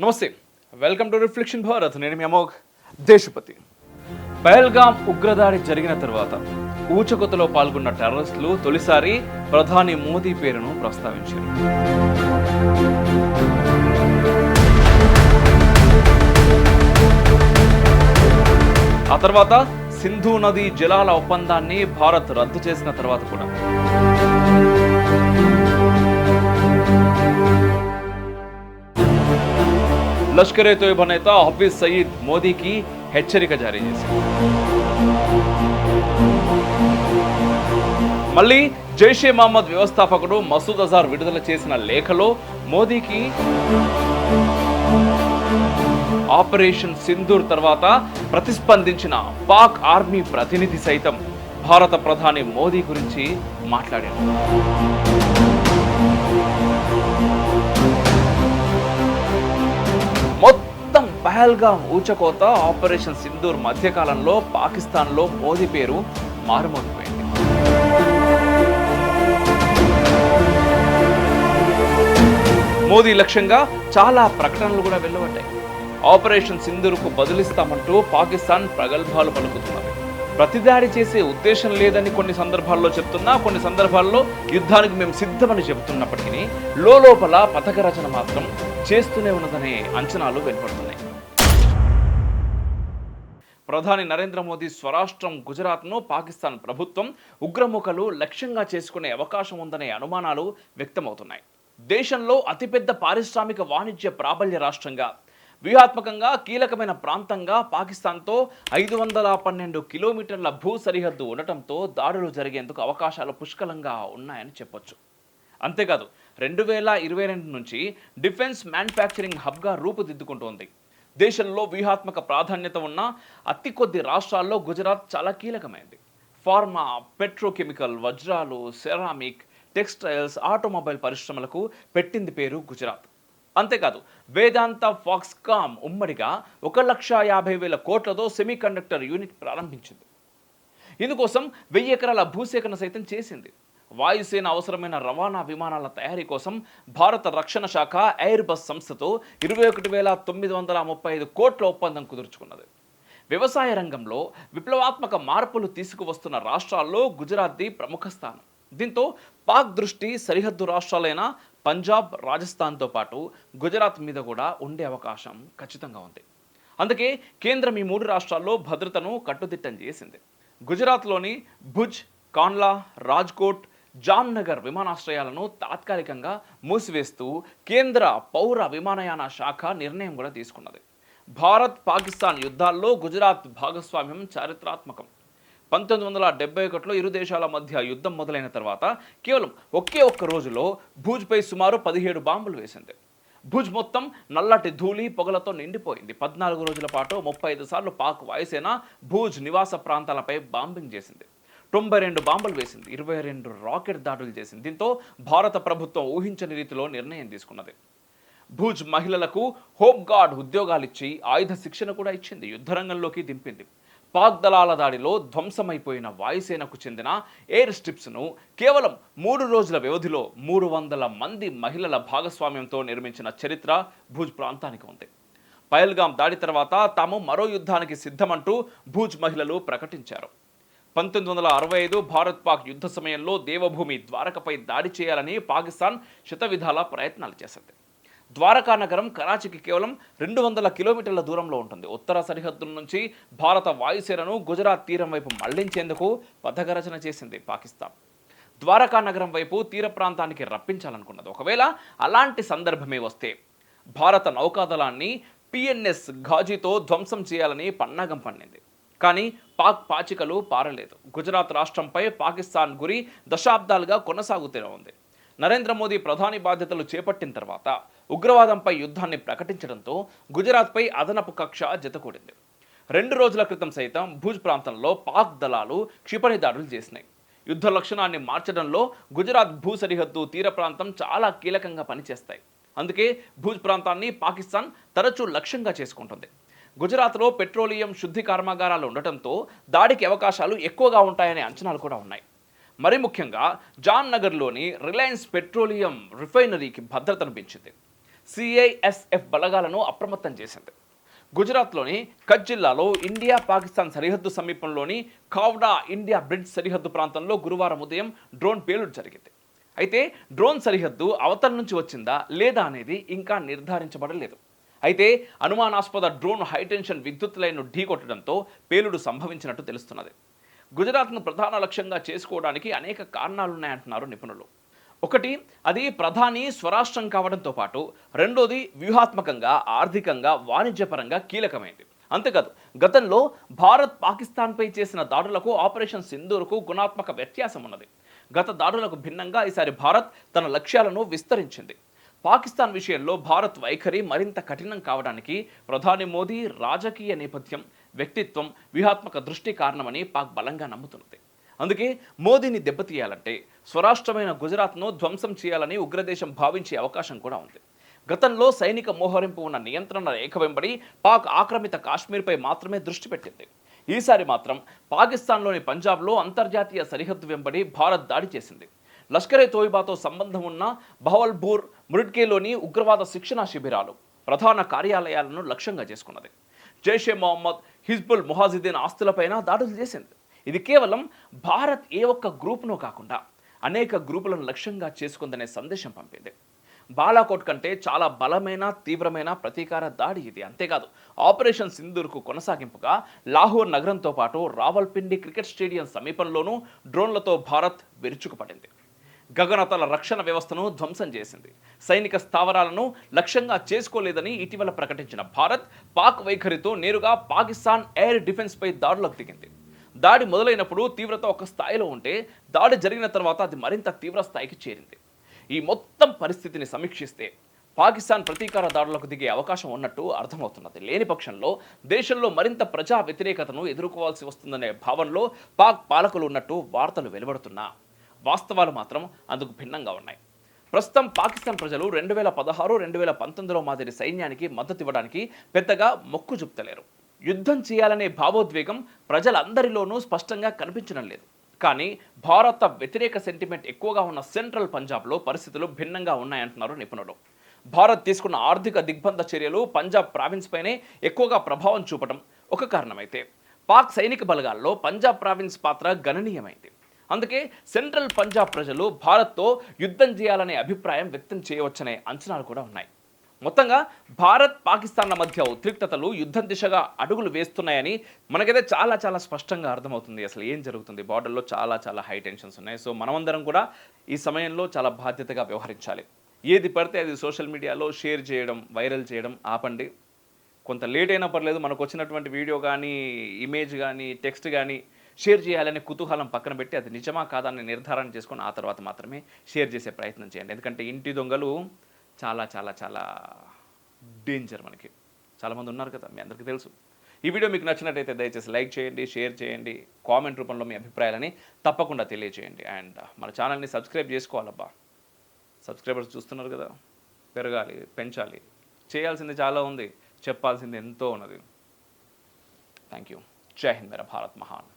నమస్తే. Welcome to reflection Bharat నేను మీ అమోఘ్. దేశపతి. పహల్గామ్ ఉగ్రదాడి జరిగిన తర్వాత ఊచకొతలో పాల్గొన్న టెర్రరిస్టులు తొలిసారి ప్రధాని మోదీ పేరును ప్రస్తావించారు. ఆ తర్వాత సింధు నది జలాల ఒప్పందాన్ని భారత్ రద్దు చేసిన తర్వాత కూడా. లష్కరే తోయబా నేత హఫీజ్ సయీద్ మోదీకి హెచ్చరిక జారీ చేశారు మళ్ళీ జైషే మహమ్మద్ వ్యవస్థాపకుడు మసూద్ అజార్ విడుదల చేసిన లేఖలో మోదీకి ఆపరేషన్ సింధూర్ తర్వాత ప్రతిస్పందించిన పాక్ ఆర్మీ ప్రతినిధి సైతం భారత ప్రధాని మోదీ గురించి మాట్లాడారు పహల్గామ్ ఊచకోత ఆపరేషన్ సింధూర్ మధ్యకాలంలో పాకిస్తాన్లో మోదీ పేరు మారుమోగిపోయింది. మోదీ లక్ష్యంగా చాలా ప్రకటనలు కూడా వెలువడ్డాయి. ఆపరేషన్ సింధూర్కు బదులిస్తామంటూ పాకిస్తాన్ ప్రగల్భాలు పలుకుతున్నది. ప్రతిదాడి చేసే ఉద్దేశం లేదని కొన్ని సందర్భాల్లో చెప్తున్నా కొన్ని సందర్భాల్లో యుద్ధానికి మేము సిద్ధమని చెబుతున్నప్పటికీ లోపల పథక రచన మాత్రం చేస్తూనే ఉన్నదనే అంచనాలు వెలువడుతున్నాయి. ప్రధాని నరేంద్ర మోదీ స్వరాష్ట్రం గుజరాత్ను పాకిస్తాన్ ప్రభుత్వం ఉగ్రముఖలు లక్ష్యంగా చేసుకునే అవకాశం ఉందనే అనుమానాలు వ్యక్తమవుతున్నాయి. దేశంలో అతిపెద్ద పారిశ్రామిక వాణిజ్య ప్రాబల్య రాష్ట్రంగా వ్యూహాత్మకంగా కీలకమైన ప్రాంతంగా పాకిస్తాన్తో ఐదు వందల పన్నెండు కిలోమీటర్ల భూ సరిహద్దు ఉండటంతో దాడులు జరిగేందుకు అవకాశాలు పుష్కలంగా ఉన్నాయని చెప్పొచ్చు. అంతేకాదు రెండు వేల ఇరవై రెండు నుంచి డిఫెన్స్ మ్యానుఫ్యాక్చరింగ్ హబ్గా రూపుదిద్దుకుంటోంది. దేశంలో వ్యూహాత్మక ప్రాధాన్యత ఉన్న అతి కొద్ది రాష్ట్రాల్లో గుజరాత్ చాలా కీలకమైంది. ఫార్మా పెట్రోకెమికల్ వజ్రాలు సెరామిక్ టెక్స్టైల్స్ ఆటోమొబైల్ పరిశ్రమలకు పెట్టింది పేరు గుజరాత్. అంతేకాదు వేదాంత ఫాక్స్కామ్ ఉమ్మడిగా ఒక లక్ష యాభై వేల కోట్లతో సెమీ కండక్టర్ యూనిట్ ప్రారంభించింది. ఇందుకోసం వెయ్యి ఎకరాల భూసేకరణ సైతం చేసింది. వాయుసేన అవసరమైన రవాణా విమానాల తయారీ కోసం భారత రక్షణ శాఖ ఎయిర్ బస్ సంస్థతో ఇరవై ఒకటి వేల తొమ్మిది వందల ముప్పై ఐదు కోట్ల ఒప్పందం కుదుర్చుకున్నది. వ్యవసాయ రంగంలో విప్లవాత్మక మార్పులు తీసుకువస్తున్న రాష్ట్రాల్లో గుజరాత్ది ప్రముఖ స్థానం. దీంతో పాక్ దృష్టి సరిహద్దు రాష్ట్రాలైన పంజాబ్ రాజస్థాన్తో పాటు గుజరాత్ మీద కూడా ఉండే అవకాశం ఖచ్చితంగా ఉంది. అందుకే కేంద్రం ఈ మూడు రాష్ట్రాల్లో భద్రతను కట్టుదిట్టం చేసింది. గుజరాత్లోని భుజ్ కాన్లా రాజ్కోట్ జామ్నగర్ విమానాశ్రయాలను తాత్కాలికంగా మూసివేస్తూ కేంద్ర పౌర విమానయాన శాఖ నిర్ణయం కూడా తీసుకున్నది. భారత్ పాకిస్తాన్ యుద్ధాల్లో గుజరాత్ భాగస్వామ్యం చారిత్రాత్మకం. పంతొమ్మిది వందల డెబ్బై ఒకటిలో ఇరు దేశాల మధ్య యుద్ధం మొదలైన తర్వాత కేవలం ఒకే ఒక్క రోజులో భూజ్పై సుమారు పదిహేడు బాంబులు వేసింది. భుజ్ మొత్తం నల్లటి ధూళి పొగలతో నిండిపోయింది. పద్నాలుగు రోజుల పాటు ముప్పై ఐదు సార్లు పాక్ వాయుసేన భూజ్ నివాస ప్రాంతాలపై బాంబింగ్ చేసింది. తొంభై రెండు బాంబులు వేసింది ఇరవై రెండు రాకెట్ దాడులు చేసింది. దీంతో భారత ప్రభుత్వం ఊహించని రీతిలో నిర్ణయం తీసుకున్నది. భూజ్ మహిళలకు హోంగార్డ్ గార్డ్ ఉద్యోగాలిచ్చి ఆయుధ శిక్షణ కూడా ఇచ్చింది యుద్ధరంగంలోకి దింపింది. పాక్ దళాల దాడిలో ధ్వంసమైపోయిన వాయుసేనకు చెందిన ఎయిర్ స్ట్రిప్స్ను కేవలం మూడు రోజుల వ్యవధిలో మూడు వందల మంది మహిళల భాగస్వామ్యంతో నిర్మించిన చరిత్ర భూజ్ ప్రాంతానికి ఉంది. పయల్గాం దాడి తర్వాత తాము మరో యుద్ధానికి సిద్ధమంటూ భూజ్ మహిళలు ప్రకటించారు. పంతొమ్మిది వందల అరవై ఐదు భారత్ పాక్ యుద్ధ సమయంలో దేవభూమి ద్వారకపై దాడి చేయాలని పాకిస్తాన్ శతవిధాల ప్రయత్నాలు చేసింది. ద్వారకా నగరం కరాచీకి కేవలం రెండు వందల కిలోమీటర్ల దూరంలో ఉంటుంది. ఉత్తర సరిహద్దు నుంచి భారత వాయుసేనను గుజరాత్ తీరం వైపు మళ్ళించేందుకు పథకరచన చేసింది పాకిస్తాన్. ద్వారకా నగరం వైపు తీర ప్రాంతానికి రప్పించాలనుకున్నది. ఒకవేళ అలాంటి సందర్భమే వస్తే భారత నౌకాదళాన్ని పిఎన్ఎస్ ఘాజీతో ధ్వంసం చేయాలని పన్నాగం పన్నింది. కానీ పాక్ పాచికలు పారలేదు. గుజరాత్ రాష్ట్రంపై పాకిస్తాన్ గురి దశాబ్దాలుగా కొనసాగుతూనే ఉంది. నరేంద్ర మోదీ ప్రధాని బాధ్యతలు చేపట్టిన తర్వాత ఉగ్రవాదంపై యుద్ధాన్ని ప్రకటించడంతో గుజరాత్పై అదనపు కక్ష జతకూడింది. రెండు రోజుల క్రితం సైతం భూజ్ ప్రాంతంలో పాక్ దళాలు క్షిపణి దాడులు చేసినాయి. యుద్ధ లక్షణాన్ని మార్చడంలో గుజరాత్ భూ సరిహద్దు తీర ప్రాంతం చాలా కీలకంగా పనిచేస్తాయి. అందుకే భూజ్ ప్రాంతాన్ని పాకిస్తాన్ తరచూ లక్ష్యంగా చేసుకుంటుంది. గుజరాత్లో పెట్రోలియం శుద్ధి కర్మాగారాలు ఉండటంతో దాడికి అవకాశాలు ఎక్కువగా ఉంటాయనే అంచనాలు కూడా ఉన్నాయి. మరి ముఖ్యంగా జామ్ నగర్లోని రిలయన్స్ పెట్రోలియం రిఫైనరీకి భద్రతను పెంచింది. సిఐఎస్ఎఫ్ బలగాలను అప్రమత్తం చేసింది. గుజరాత్లోని కచ్ జిల్లాలో ఇండియా పాకిస్తాన్ సరిహద్దు సమీపంలోని కావ్డా ఇండియా బ్రిడ్జ్ సరిహద్దు ప్రాంతంలో గురువారం ఉదయం డ్రోన్ పేలుడు జరిగింది. అయితే డ్రోన్ సరిహద్దు అవతల నుంచి వచ్చిందా లేదా అనేది ఇంకా నిర్ధారించబడలేదు. అయితే అనుమానాస్పద డ్రోన్ హైటెన్షన్ విద్యుత్ లైన్ను ఢీకొట్టడంతో పేలుడు సంభవించినట్టు తెలుస్తున్నది. గుజరాత్ను ప్రధాన లక్ష్యంగా చేసుకోవడానికి అనేక కారణాలున్నాయంటున్నారు నిపుణులు. ఒకటి అది ప్రధాని స్వరాష్ట్రం కావడంతో పాటు రెండోది వ్యూహాత్మకంగా ఆర్థికంగా వాణిజ్యపరంగా కీలకమైంది. అంతేకాదు గతంలో భారత్ పాకిస్తాన్పై చేసిన దాడులకు ఆపరేషన్ సింధూర్కు గుణాత్మక వ్యత్యాసం ఉన్నది గత దాడులకు భిన్నంగా ఈసారి భారత్ తన లక్ష్యాలను విస్తరించింది. పాకిస్తాన్ విషయంలో భారత్ వైఖరి మరింత కఠినం కావడానికి ప్రధాని మోదీ రాజకీయ నేపథ్యం వ్యక్తిత్వం వ్యూహాత్మక దృష్టి కారణమని పాక్ బలంగా నమ్ముతున్నది. అందుకే మోదీని దెబ్బతీయాలంటే స్వరాష్ట్రమైన గుజరాత్ను ధ్వంసం చేయాలని ఉగ్రదేశం భావించే అవకాశం కూడా ఉంది. గతంలో సైనిక మోహరింపు ఉన్న నియంత్రణ రేఖ వెంబడి పాక్ ఆక్రమిత కాశ్మీర్పై మాత్రమే దృష్టి పెట్టింది. ఈసారి మాత్రం పాకిస్తాన్లోని పంజాబ్లో అంతర్జాతీయ సరిహద్దు వెంబడి భారత్ దాడి చేసింది. లష్కరే తోయిబాతో సంబంధం ఉన్న బహవల్పూర్ మురిడ్కేలోని ఉగ్రవాద శిక్షణా శిబిరాలు ప్రధాన కార్యాలయాలను లక్ష్యంగా చేసుకున్నది. జైషే మొహమ్మద్ హిజ్బుల్ ముహాజిద్దీన్ ఆస్తులపైన దాడులు చేసింది. ఇది కేవలం భారత్ ఏ ఒక్క గ్రూప్ను కాకుండా అనేక గ్రూపులను లక్ష్యంగా చేసుకుందనే సందేశం పంపింది. బాలాకోట్ కంటే చాలా బలమైన తీవ్రమైన ప్రతీకార దాడి ఇది. అంతేకాదు ఆపరేషన్ సింధూర్కు కొనసాగింపుగా లాహోర్ నగరంతో పాటు రావల్పిండి క్రికెట్ స్టేడియం సమీపంలోనూ డ్రోన్లతో భారత్ విరుచుకుపడింది. గగనతల రక్షణ వ్యవస్థను ధ్వంసం చేసింది. సైనిక స్థావరాలను లక్ష్యంగా చేసుకోలేదని ఇటీవల ప్రకటించిన భారత్ పాక్ వైఖరితో నేరుగా పాకిస్తాన్ ఎయిర్ డిఫెన్స్పై దాడులకు దిగింది. దాడి మొదలైనప్పుడు తీవ్రత ఒక స్థాయిలో ఉంటే దాడి జరిగిన తర్వాత అది మరింత తీవ్ర స్థాయికి చేరింది. ఈ మొత్తం పరిస్థితిని సమీక్షిస్తే పాకిస్తాన్ ప్రతీకార దాడులకు దిగే అవకాశం ఉన్నట్టు అర్థమవుతున్నది. లేని పక్షంలో దేశంలో మరింత ప్రజా వ్యతిరేకతను ఎదుర్కోవాల్సి వస్తుందనే భావనలో పాక్ పాలకులు ఉన్నట్టు వార్తలు వెలువడుతున్నా వాస్తవాలు మాత్రం అందుకు భిన్నంగా ఉన్నాయి. ప్రస్తుతం పాకిస్తాన్ ప్రజలు రెండు వేల పదహారు రెండు వేల పంతొమ్మిదిలో మాదిరి సైన్యానికి మద్దతు ఇవ్వడానికి పెద్దగా మొక్కు చూపుతలేరు. యుద్ధం చేయాలనే భావోద్వేగం ప్రజలందరిలోనూ స్పష్టంగా కనిపించడం లేదు. కానీ భారత వ్యతిరేక సెంటిమెంట్ ఎక్కువగా ఉన్న సెంట్రల్ పంజాబ్లో పరిస్థితులు భిన్నంగా ఉన్నాయంటున్నారు నిపుణులు. భారత్ తీసుకున్న ఆర్థిక దిగ్బంధ చర్యలు పంజాబ్ ప్రావిన్స్ పైనే ఎక్కువగా ప్రభావం చూపడం ఒక కారణమైతే. పాక్ సైనిక బలగాల్లో పంజాబ్ ప్రావిన్స్ పాత్ర గణనీయమైంది. అందుకే సెంట్రల్ పంజాబ్ ప్రజలు భారత్తో యుద్ధం చేయాలనే అభిప్రాయం వ్యక్తం చేయవచ్చనే అంచనాలు కూడా ఉన్నాయి. మొత్తంగా భారత్ పాకిస్తాన్ల మధ్య ఉద్రిక్తతలు యుద్ధం దిశగా అడుగులు వేస్తున్నాయని మనకైతే చాలా చాలా స్పష్టంగా అర్థమవుతుంది. అసలు ఏం జరుగుతుంది? బార్డర్లో చాలా చాలా హై టెన్షన్స్ ఉన్నాయి. సో మనమందరం కూడా ఈ సమయంలో చాలా బాధ్యతగా వ్యవహరించాలి. ఏది పడితే అది సోషల్ మీడియాలో షేర్ చేయడం వైరల్ చేయడం ఆపండి. కొంత లేట్ అయినా పర్లేదు మనకు వచ్చినటువంటి వీడియో కానీ ఇమేజ్ కానీ టెక్స్ట్ కానీ షేర్ చేయాలనే కుతూహలం పక్కన పెట్టి అది నిజమా కాదా అని నిర్ధారణ చేసుకొని ఆ తర్వాత మాత్రమే షేర్ చేసే ప్రయత్నం చేయండి. ఎందుకంటే ఇంటి దొంగలు చాలా చాలా చాలా డేంజర్ మనకి. చాలామంది ఉన్నారు కదా మీ అందరికీ తెలుసు. ఈ వీడియో మీకు నచ్చినట్టయితే దయచేసి లైక్ చేయండి షేర్ చేయండి కామెంట్ రూపంలో మీ అభిప్రాయాలని తప్పకుండా తెలియజేయండి అండ్ మన ఛానల్ని సబ్స్క్రైబ్ చేసుకోవాలబ్బా. సబ్స్క్రైబర్స్ చూస్తున్నారు కదా పెరగాలి పెంచాలి. చేయాల్సింది చాలా ఉంది చెప్పాల్సింది ఎంతో ఉన్నది. థ్యాంక్ యూ జై హింద్ మేర భారత్ మహాన్.